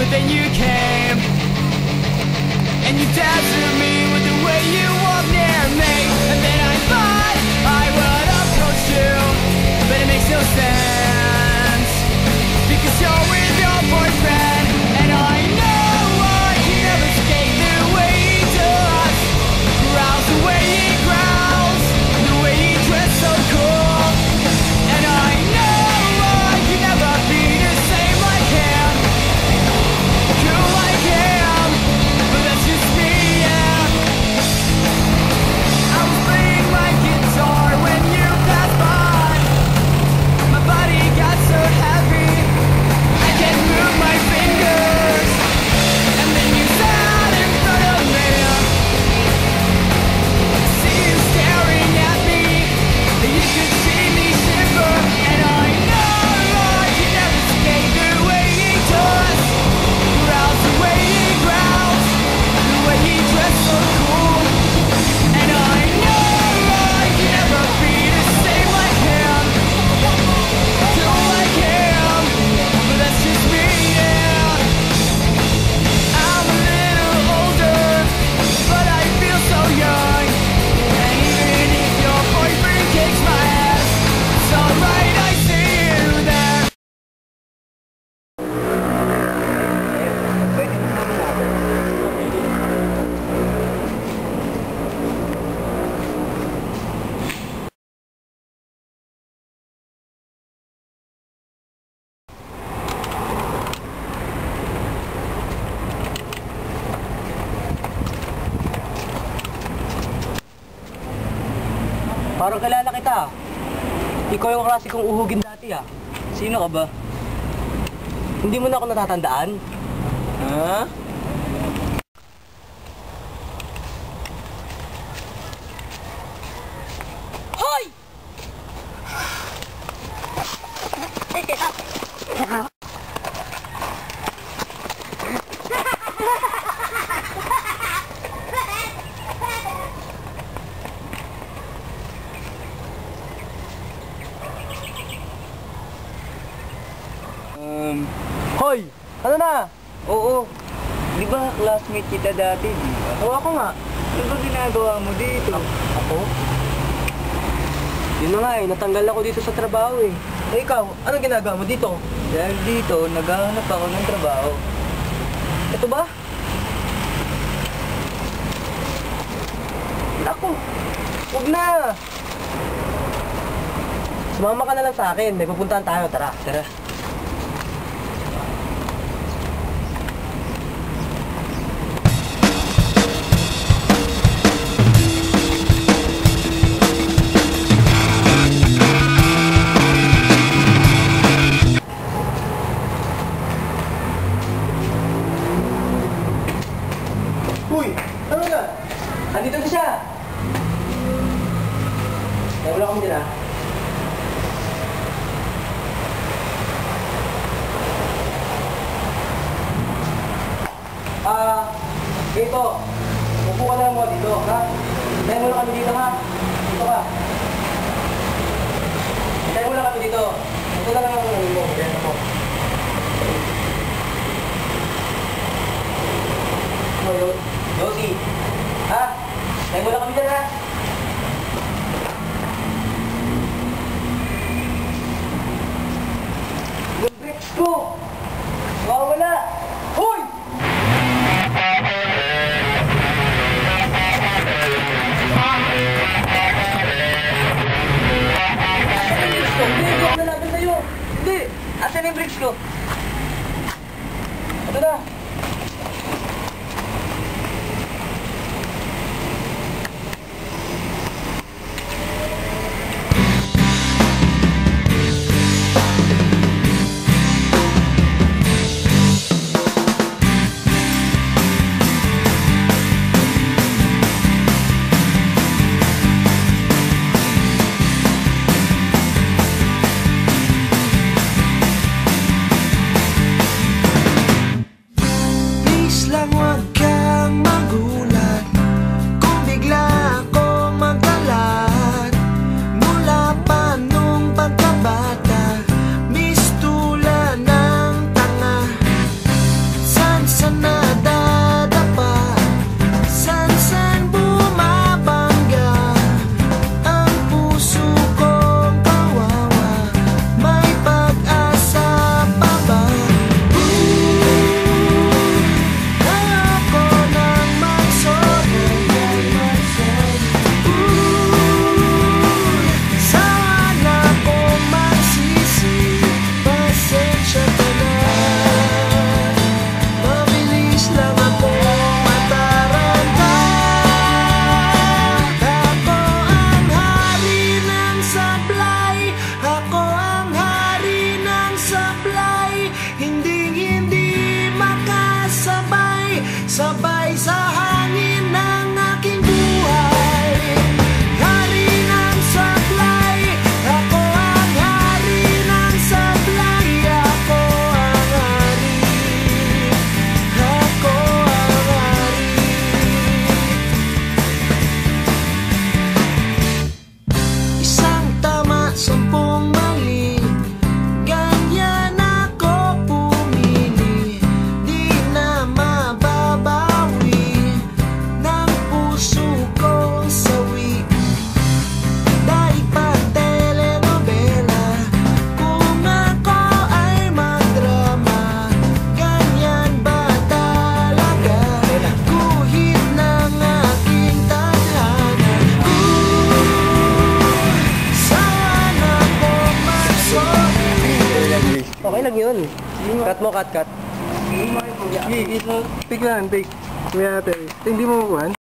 But then you came, and you danced Parang kilala kita. Ikaw yung klase kong uhugin dati ah. Sino ka ba? Hindi mo na ako natatandaan? Ha? Hoy! Um, Hoy! Ano na? Oo. Di ba classmate kita dati, di ba? Oo, ako nga. Ano ba ginagawa mo dito? ako? Yun na nga eh, natanggal ako dito sa trabaho eh. Eh ikaw, ano ginagawa mo dito? Dahil dito, naghahanap ako ng trabaho. Ito ba? Naku, huwag na. Sumama ka na lang sa akin, may pupuntahan tayo, tara. Tara. Wala kami dyan ah. Ito. Upo ka lang mo dito, ha? Hintayin mo lang kami dito, ha? Dito ka. Hintayin mo lang kami dito. Ito na lang ang ano mo. Ano yun? Josie. Ha? Hintayin mo lang kami dyan, ha? আসলো la eh. Cut mo, cut, cut. Take lang, take. Kuya ate. Hindi mo makuhan?